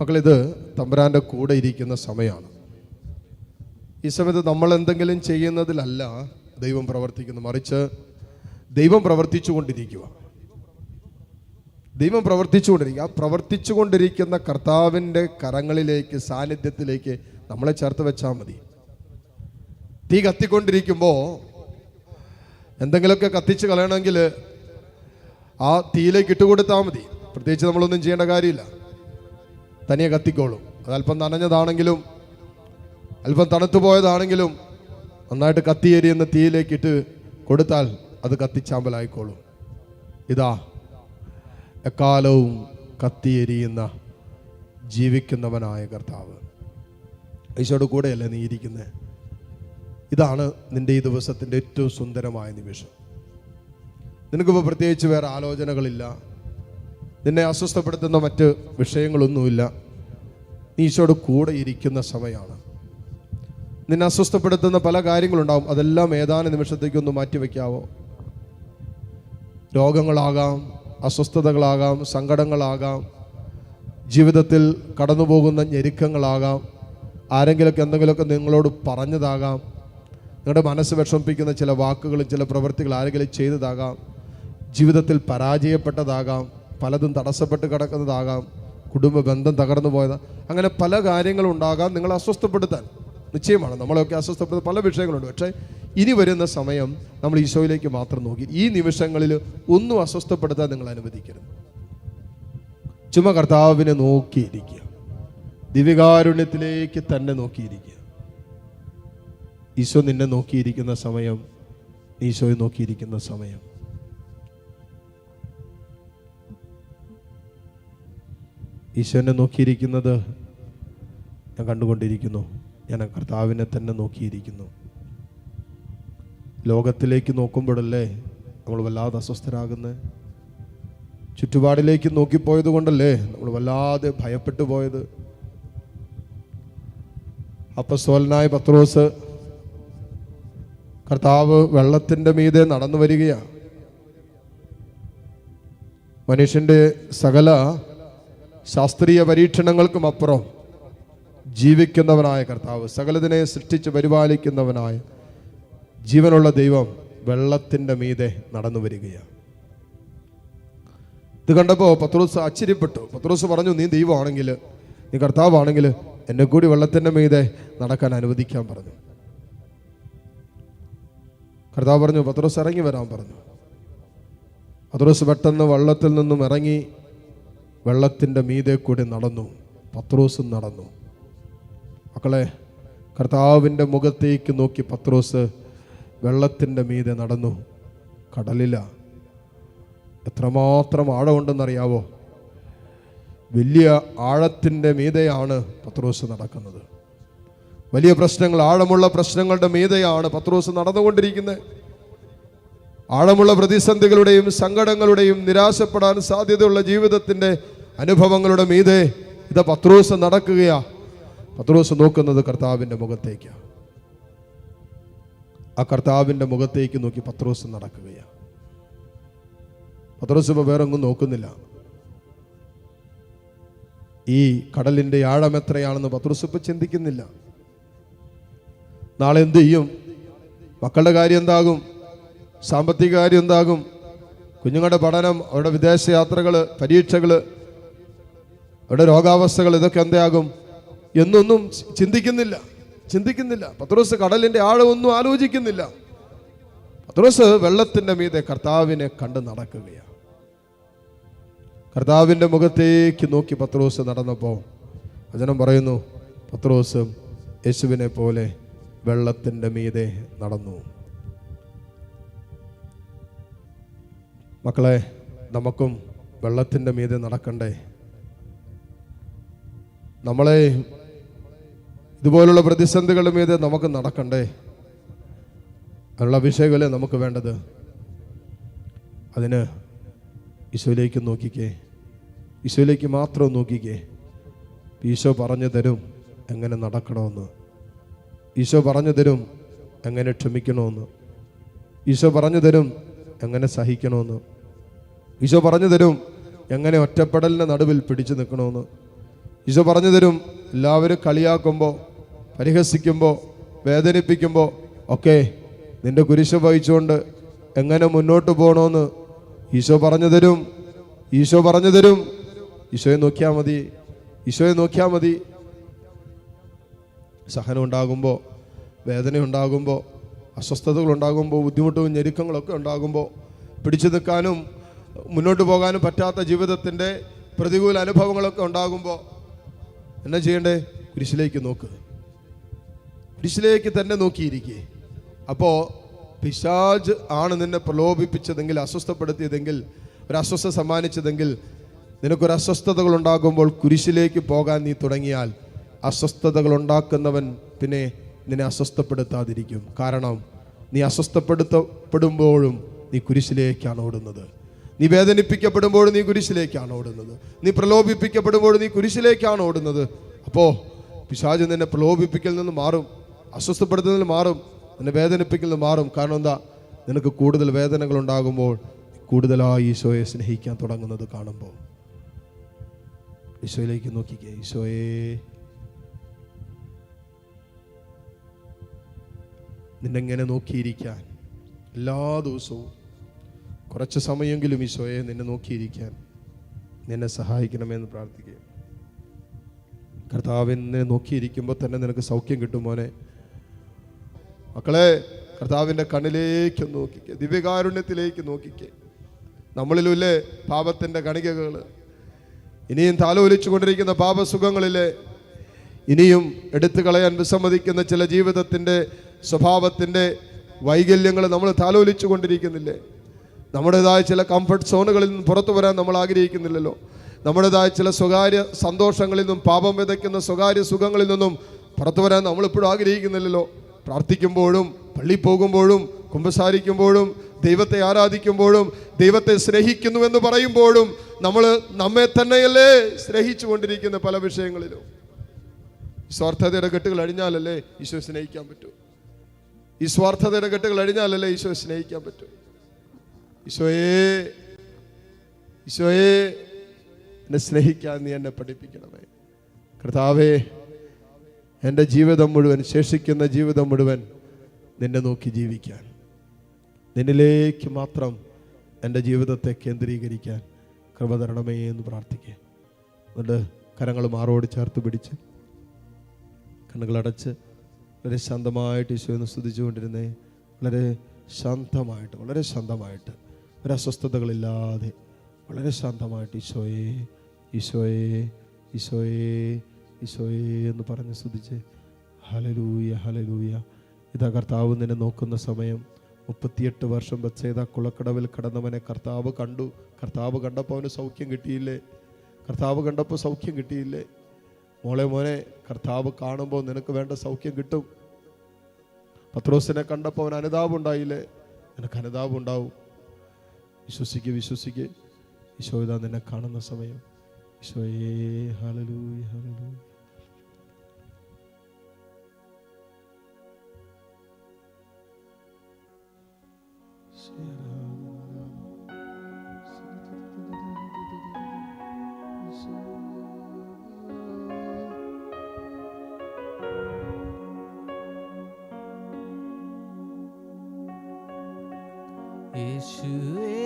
മക്കളിത് തമ്പുരാന്റെ കൂടെ ഇരിക്കുന്ന സമയമാണ്. ഈ സമയത്ത് നമ്മൾ എന്തെങ്കിലും ചെയ്യുന്നതിലല്ല ദൈവം പ്രവർത്തിക്കുന്നു മറിച്ച് ദൈവം പ്രവർത്തിച്ചു കൊണ്ടിരിക്കുക ദൈവം പ്രവർത്തിച്ചുകൊണ്ടിരിക്കുക ആ പ്രവർത്തിച്ചുകൊണ്ടിരിക്കുന്ന കർത്താവിന്റെ കരങ്ങളിലേക്ക് സാന്നിധ്യത്തിലേക്ക് നമ്മളെ ചേർത്ത് വെച്ചാൽ മതി. തീ കത്തിക്കൊണ്ടിരിക്കുമ്പോൾ എന്തെങ്കിലുമൊക്കെ കത്തിച്ച് കളയണമെങ്കിൽ ആ തീയിലേക്ക് ഇട്ടുകൊടുത്താൽ മതി. പ്രത്യേകിച്ച് നമ്മളൊന്നും ചെയ്യേണ്ട കാര്യമില്ല. തനിയെ കത്തിക്കോളും. അത് അല്പം നനഞ്ഞതാണെങ്കിലും അല്പം തണുത്തു പോയതാണെങ്കിലും നന്നായിട്ട് കത്തിയേരിയുന്ന തീയിലേക്ക് ഇട്ട് കൊടുത്താൽ അത് കത്തിച്ചാമ്പലായിക്കോളും. ഇതാ എക്കാലവും കത്തിയെരിയുന്ന ജീവിക്കുന്നവനായ കർത്താവ്. ഈശോയുടെ കൂടെയല്ലേ നീ ഇരിക്കുന്നത് ഇതാണ് നിന്റെ ഈ ദിവസത്തിന്റെ ഏറ്റവും സുന്ദരമായ നിമിഷം. നിനക്കിപ്പോൾ പ്രത്യേകിച്ച് വേറെ ആലോചനകളില്ല. നിന്നെ അസ്വസ്ഥപ്പെടുത്തുന്ന മറ്റ് വിഷയങ്ങളൊന്നുമില്ല. നീ ഈശോട് കൂടെ ഇരിക്കുന്ന സമയമാണ്. നിന്നെ അസ്വസ്ഥപ്പെടുത്തുന്ന പല കാര്യങ്ങളുണ്ടാവും. അതെല്ലാം ഏതാനും നിമിഷത്തേക്കൊന്ന് മാറ്റിവെക്കാവോ രോഗങ്ങളാകാം അസ്വസ്ഥതകളാകാം സങ്കടങ്ങളാകാം ജീവിതത്തിൽ കടന്നുപോകുന്ന ഞെരുക്കങ്ങളാകാം ആരെങ്കിലുമൊക്കെ എന്തെങ്കിലുമൊക്കെ നിങ്ങളോട് പറഞ്ഞതാകാം നിങ്ങളുടെ മനസ്സ് വിഷമിപ്പിക്കുന്ന ചില വാക്കുകളും ചില പ്രവൃത്തികൾ ആരെങ്കിലും ചെയ്തതാകാം ജീവിതത്തിൽ പരാജയപ്പെട്ടതാകാം പലതും തടസ്സപ്പെട്ട് കിടക്കുന്നതാകാം. കുടുംബ ബന്ധം തകർന്നു പോയത്. അങ്ങനെ പല കാര്യങ്ങളും ഉണ്ടാകാം നിങ്ങളെ അസ്വസ്ഥപ്പെടുത്താൻ. നിശ്ചയമാണ്. നമ്മളെയൊക്കെ അസ്വസ്ഥപ്പെടുന്ന പല വിഷയങ്ങളുണ്ട്. പക്ഷേ ഇനി വരുന്ന സമയം നമ്മൾ ഈശോയിലേക്ക് മാത്രം നോക്കി. ഈ നിമിഷങ്ങളിൽ ഒന്നും അസ്വസ്ഥപ്പെടുത്താൻ നിങ്ങൾ അനുവദിക്കരുത്. ചുമ കർത്താവിനെ നോക്കിയിരിക്കുക. ദിവ്യകാരുണ്യത്തിലേക്ക് തന്നെ നോക്കിയിരിക്കുക. ഈശോ നിന്നെ നോക്കിയിരിക്കുന്ന സമയം ഈശോയെ നോക്കിയിരിക്കുന്ന സമയം. ഈശോനെ നോക്കിയിരിക്കുന്നത് ഞാൻ കണ്ടുകൊണ്ടിരിക്കുന്നു. ഞാൻ കർത്താവിനെ തന്നെ നോക്കിയിരിക്കുന്നു. ലോകത്തിലേക്ക് നോക്കുമ്പോഴല്ലേ നമ്മൾ വല്ലാതെ അസ്വസ്ഥരാകുന്നത് ചുറ്റുപാടിലേക്ക് നോക്കിപ്പോയത് കൊണ്ടല്ലേ നമ്മൾ വല്ലാതെ ഭയപ്പെട്ടു പോയത്? അപ്പസ്തോലനായ പത്രോസ് കർത്താവ് വെള്ളത്തിന്റെ മീതെ നടന്നു വരികയാണ്. മനുഷ്യന്റെ സകല ശാസ്ത്രീയ പരീക്ഷണങ്ങൾക്കും അപ്പുറം ജീവിക്കുന്നവനായ കർത്താവ് സകലതിനെ സൃഷ്ടിച്ച് പരിപാലിക്കുന്നവനായ ജീവനുള്ള ദൈവം വെള്ളത്തിന്റെ മീതെ നടന്നു വരികയാണ്. ഇത് കണ്ടപ്പോൾ പത്രോസ് ആശ്ചര്യപ്പെട്ടു. പത്രോസ് പറഞ്ഞു നീ ദൈവമാണെങ്കിൽ നീ കർത്താവാണെങ്കിൽ എന്നെ കൂടി വെള്ളത്തിന്റെ മീതെ നടക്കാൻ അനുവദിക്കാൻ പറഞ്ഞു. കർത്താവ് പറഞ്ഞു പത്രോസ് ഇറങ്ങി വരാൻ പറഞ്ഞു. പത്രോസ് പെട്ടെന്ന് വെള്ളത്തിൽ നിന്നും ഇറങ്ങി വെള്ളത്തിന്റെ മീതെ കൂടി നടന്നു. പത്രോസും നടന്നു. മക്കളെ കർത്താവിന്റെ മുഖത്തേക്ക് നോക്കി പത്രോസ് വെള്ളത്തിന്റെ മീതെ നടന്നു. കടലില. എത്രമാത്രം ആഴമുണ്ടെന്നറിയാവോ? വലിയ ആഴത്തിന്റെ മീതെയാണ് പത്രോസ് നടക്കുന്നത്. വലിയ പ്രശ്നങ്ങൾ ആഴമുള്ള പ്രശ്നങ്ങളുടെ മീതെയാണ് പത്രോസ് നടന്നുകൊണ്ടിരിക്കുന്നത്. ആഴമുള്ള പ്രതിസന്ധികളുടെയും സങ്കടങ്ങളുടെയും നിരാശപ്പെടാൻ സാധ്യതയുള്ള ജീവിതത്തിന്റെ അനുഭവങ്ങളുടെ മീതെ ഇത് പത്രോസ് നടക്കുകയാ. പത്രോസ് നോക്കുന്നത് കർത്താവിന്റെ മുഖത്തേക്കാണ് ആ കർത്താവിന്റെ മുഖത്തേക്ക് നോക്കി പത്രോസ് നടക്കുകയാ. പത്രോസ് ഇപ്പോൾ വേറെ ഒന്നും നോക്കുന്നില്ല. ഈ കടലിന്റെ ആഴം എത്രയാണെന്ന് പത്രോസ് ഇപ്പോൾ ചിന്തിക്കുന്നില്ല. നാളെ എന്ത് ചെയ്യും? മക്കളുടെ കാര്യം എന്താകും? സാമ്പത്തിക കാര്യം എന്താകും? കുഞ്ഞുങ്ങളുടെ പഠനം അവരുടെ വിദേശയാത്രകൾ പരീക്ഷകൾ അവരുടെ രോഗാവസ്ഥകൾ ഇതൊക്കെ എന്താകും എന്നൊന്നും ചിന്തിക്കുന്നില്ല. ചിന്തിക്കുന്നില്ല. പത്രോസ് കടലിന്റെ ആഴമൊന്നും ആലോചിക്കുന്നില്ല. പത്രോസ് വെള്ളത്തിന്റെ മീതെ കർത്താവിനെ കണ്ട് നടക്കുകയാണ്. കർത്താവിന്റെ മുഖത്തേക്ക് നോക്കി പത്രോസ് നടന്നപ്പോൾ വചനം പറയുന്നു പത്രോസ് യേശുവിനെ പോലെ വെള്ളത്തിന്റെ മീതെ നടന്നു. മക്കളെ നമുക്കും വെള്ളത്തിന്റെ മീതെ നടക്കണ്ടേ? നമ്മളെ ഇതുപോലുള്ള പ്രതിസന്ധികളുടെ മീതെ നമുക്ക് നടക്കണ്ടേ? അതിനുള്ള അഭിഷേകമല്ലേ നമുക്ക് വേണ്ടത് അതിന് ഈശോയിലേക്ക് നോക്കിക്കേ. ഈശോയിലേക്ക് മാത്രം നോക്കിക്കേ. ഈശോ പറഞ്ഞു തരും എങ്ങനെ നടക്കണമെന്ന്. ഈശോ പറഞ്ഞു തരും എങ്ങനെ ക്ഷമിക്കണമെന്ന്. ഈശോ പറഞ്ഞു തരും എങ്ങനെ സഹിക്കണമെന്ന്. ഈശോ പറഞ്ഞു തരും എങ്ങനെ ഒറ്റപ്പെടലിന്റെ നടുവിൽ പിടിച്ചു നിൽക്കണമെന്ന്. ഈശോ പറഞ്ഞു തരും. എല്ലാവരും കളിയാക്കുമ്പോൾ പരിഹസിക്കുമ്പോൾ വേദനിപ്പിക്കുമ്പോൾ ഒക്കെ നിന്റെ കുരിശ് വഹിച്ചുകൊണ്ട് എങ്ങനെ മുന്നോട്ട് പോകണമെന്ന് ഈശോ പറഞ്ഞു തരും. ഈശോ പറഞ്ഞു തരും. ഈശോയെ നോക്കിയാൽ മതി. ഈശോയെ നോക്കിയാൽ മതി. സഹനം ഉണ്ടാകുമ്പോൾ വേദന ഉണ്ടാകുമ്പോൾ അസ്വസ്ഥതകൾ ഉണ്ടാകുമ്പോൾ ബുദ്ധിമുട്ടും ഞെരുക്കങ്ങളൊക്കെ ഉണ്ടാകുമ്പോൾ പിടിച്ചു നിൽക്കാനും മുന്നോട്ട് പോകാനും പറ്റാത്ത ജീവിതത്തിന്റെ പ്രതികൂല അനുഭവങ്ങളൊക്കെ ഉണ്ടാകുമ്പോൾ എന്നാ ചെയ്യണ്ടേ? കുരിശിലേക്ക് നോക്ക്. കുരിശിലേക്ക് തന്നെ നോക്കിയിരിക്കേ. അപ്പോൾ പിശാജ് ആണ് നിന്നെ പ്രലോഭിപ്പിച്ചതെങ്കിൽ അസ്വസ്ഥപ്പെടുത്തിയതെങ്കിൽ ഒരു അസ്വസ്ഥ സമ്മാനിച്ചതെങ്കിൽ നിനക്കൊരു അസ്വസ്ഥതകൾ ഉണ്ടാകുമ്പോൾ കുരിശിലേക്ക് പോകാൻ നീ തുടങ്ങിയാൽ അസ്വസ്ഥതകൾ ഉണ്ടാക്കുന്നവൻ പിന്നെ നിന്നെ അസ്വസ്ഥപ്പെടുത്താതിരിക്കും. കാരണം നീ അസ്വസ്ഥപ്പെടുത്തപ്പെടുമ്പോഴും നീ കുരിശിലേക്കാണ് ഓടുന്നത്. നീ വേദനിപ്പിക്കപ്പെടുമ്പോൾ നീ കുരിശിലേക്കാണ് ഓടുന്നത്. നീ പ്രലോഭിപ്പിക്കപ്പെടുമ്പോൾ നീ കുരിശിലേക്കാണ് ഓടുന്നത്. അപ്പോൾ പിശാജ് നിന്നെ പ്രലോഭിപ്പിക്കൽ നിന്ന് മാറും അസ്വസ്ഥപ്പെടുത്തുന്നതിൽ മാറും നിന്നെ വേദനിപ്പിക്കൽ നിന്ന് മാറും. കാരണം എന്താ? നിനക്ക് കൂടുതൽ വേദനകൾ ഉണ്ടാകുമ്പോൾ കൂടുതലായി ഈശോയെ സ്നേഹിക്കാൻ തുടങ്ങുന്നത് കാണുമ്പോൾ. ഈശോയിലേക്ക് നോക്കിക്കേ ഈശോയെ. നിന്നെങ്ങനെ നോക്കിയിരിക്കാൻ എല്ലാ ദിവസവും കുറച്ച് സമയമെങ്കിലും ഈശോയെ നിന്നെ നോക്കിയിരിക്കാൻ നിന്നെ സഹായിക്കണമെന്ന് പ്രാർത്ഥിക്കുക കർത്താവിനെ നോക്കിയിരിക്കുമ്പോൾ തന്നെ നിനക്ക് സൗഖ്യം കിട്ടും മോനെ. മക്കളെ കർത്താവിന്റെ കണ്ണിലേക്ക് നോക്കിക്കേ. ദിവ്യകാരുണ്യത്തിലേക്ക് നോക്കിക്കേ. നമ്മളിലുമില്ലേ പാപത്തിന്റെ കണികകൾ ഇനിയും താലോലിച്ചു കൊണ്ടിരിക്കുന്ന പാപസുഖങ്ങളിലെ ഇനിയും എടുത്തു കളയാൻ വിസമ്മതിക്കുന്ന ചില ജീവിതത്തിന്റെ സ്വഭാവത്തിന്റെ വൈകല്യങ്ങൾ നമ്മൾ താലോലിച്ചു കൊണ്ടിരിക്കുന്നില്ലേ? നമ്മുടേതായ ചില കംഫർട്ട് സോണുകളിൽ നിന്ന് പുറത്തു വരാൻ നമ്മൾ ആഗ്രഹിക്കുന്നില്ലല്ലോ. നമ്മുടേതായ ചില സ്വകാര്യ സന്തോഷങ്ങളിൽ നിന്നും പാപം വിതയ്ക്കുന്ന സ്വകാര്യ സുഖങ്ങളിൽ നിന്നും പുറത്തു വരാൻ നമ്മളിപ്പോഴും ആഗ്രഹിക്കുന്നില്ലല്ലോ. പ്രാർത്ഥിക്കുമ്പോഴും പള്ളി പോകുമ്പോഴും കുമ്പസാരിക്കുമ്പോഴും ദൈവത്തെ ആരാധിക്കുമ്പോഴും ദൈവത്തെ സ്നേഹിക്കുന്നുവെന്ന് പറയുമ്പോഴും നമ്മൾ നമ്മെ തന്നെയല്ലേ സ്നേഹിച്ചു കൊണ്ടിരിക്കുന്ന പല വിഷയങ്ങളിലും. സ്വാർത്ഥതയുടെ കെട്ടുകൾ അഴിഞ്ഞാലല്ലേ ഈശോ സ്നേഹിക്കാൻ പറ്റൂ? ഈ സ്വാർത്ഥതയുടെ കെട്ടുകൾ അഴിഞ്ഞാലല്ലേ ഈശോ സ്നേഹിക്കാൻ പറ്റൂ? ഈശോയെ ഈശോയെ എന്നെ സ്നേഹിക്കാൻ നീ എന്നെ പഠിപ്പിക്കണമേ. കർത്താവേ എന്റെ ജീവിതം മുഴുവൻ ശേഷിക്കുന്ന ജീവിതം മുഴുവൻ നിന്നെ നോക്കി ജീവിക്കാൻ. നിന്നിലേക്ക് മാത്രം എന്റെ ജീവിതത്തെ കേന്ദ്രീകരിക്കാൻ കൃപ തരണമേ എന്ന് പ്രാർത്ഥിക്കുക എന്നിട്ട് കരങ്ങൾ മാറോട് ചേർത്ത് പിടിച്ച് കണ്ണുകളടച്ച് വളരെ ശാന്തമായിട്ട് ഈശോയെന്ന് സ്തുതിച്ചുകൊണ്ടിരുന്നേ. വളരെ ശാന്തമായിട്ട് വളരെ ശാന്തമായിട്ട് ഒരു അസ്വസ്ഥതകളില്ലാതെ വളരെ ശാന്തമായിട്ട് ഈശോയെ ഈശോയെ ഈശോയെ ഈശോയെ എന്ന് പറഞ്ഞ് സ്തുതിച്ച് ഹലലൂയ ഹലലൂയ ഇതാ കർത്താവ് നിന്നെ നോക്കുന്ന സമയം. മുപ്പത്തിയെട്ട് വർഷം ബത്സേത കുളക്കടവിൽ കടന്നവനെ കർത്താവ് കണ്ടു. കർത്താവ് കണ്ടപ്പോൾ അവന് സൗഖ്യം കിട്ടിയില്ലേ? കർത്താവ് കണ്ടപ്പോൾ സൗഖ്യം കിട്ടിയില്ലേ? മോളെ മോനെ കർത്താവ് കാണുമ്പോൾ നിനക്ക് വേണ്ട സൗഖ്യം കിട്ടും. പത്രോസിനെ കണ്ടപ്പോൾ അവൻ അനുതാപം ഉണ്ടായില്ലേ? നിനക്ക് അനുതാപം ഉണ്ടാവും. വിശ്വസിക്ക് വിശ്വസിക്ക് ഈശോ ഇതാ നിന്നെ കാണുന്ന സമയം. ഈശോയേ ഹല്ലേലൂയ ഹലലൂ യേശുവേ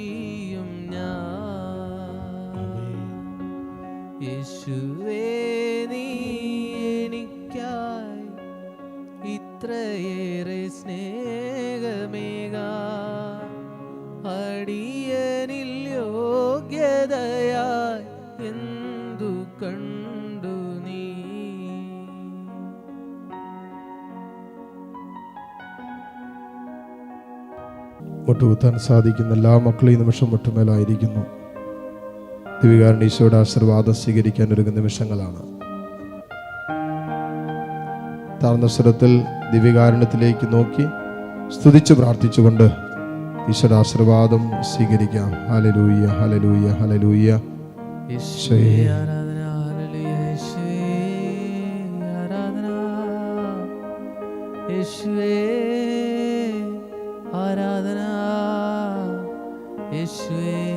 മുട്ടുകുത്താൻ സാധിക്കുന്ന എല്ലാ മക്കളും ഈ നിമിഷം മുട്ടുമേലായിരിക്കുന്നു ദിവികാരൻ ഈശോയുടെ ആശീർവാദം സ്വീകരിക്കാൻ ഒരുങ്ങുന്ന നിമിഷങ്ങളാണ്. താഴ്ന്ന സ്വരത്തിൽ ദിവ്യകാരുണ്യത്തിലേക്ക് നോക്കി സ്തുതിച്ച് പ്രാർത്ഥിച്ചുകൊണ്ട് ഈശ്വര ആശീർവാദം സ്വീകരിക്കാം. ഹലലൂയ ഹലലൂയ ഹലലൂയ യേശുവേ ആരാധന ആരാധന. യേശുവേ ആരാധന യേശുവേ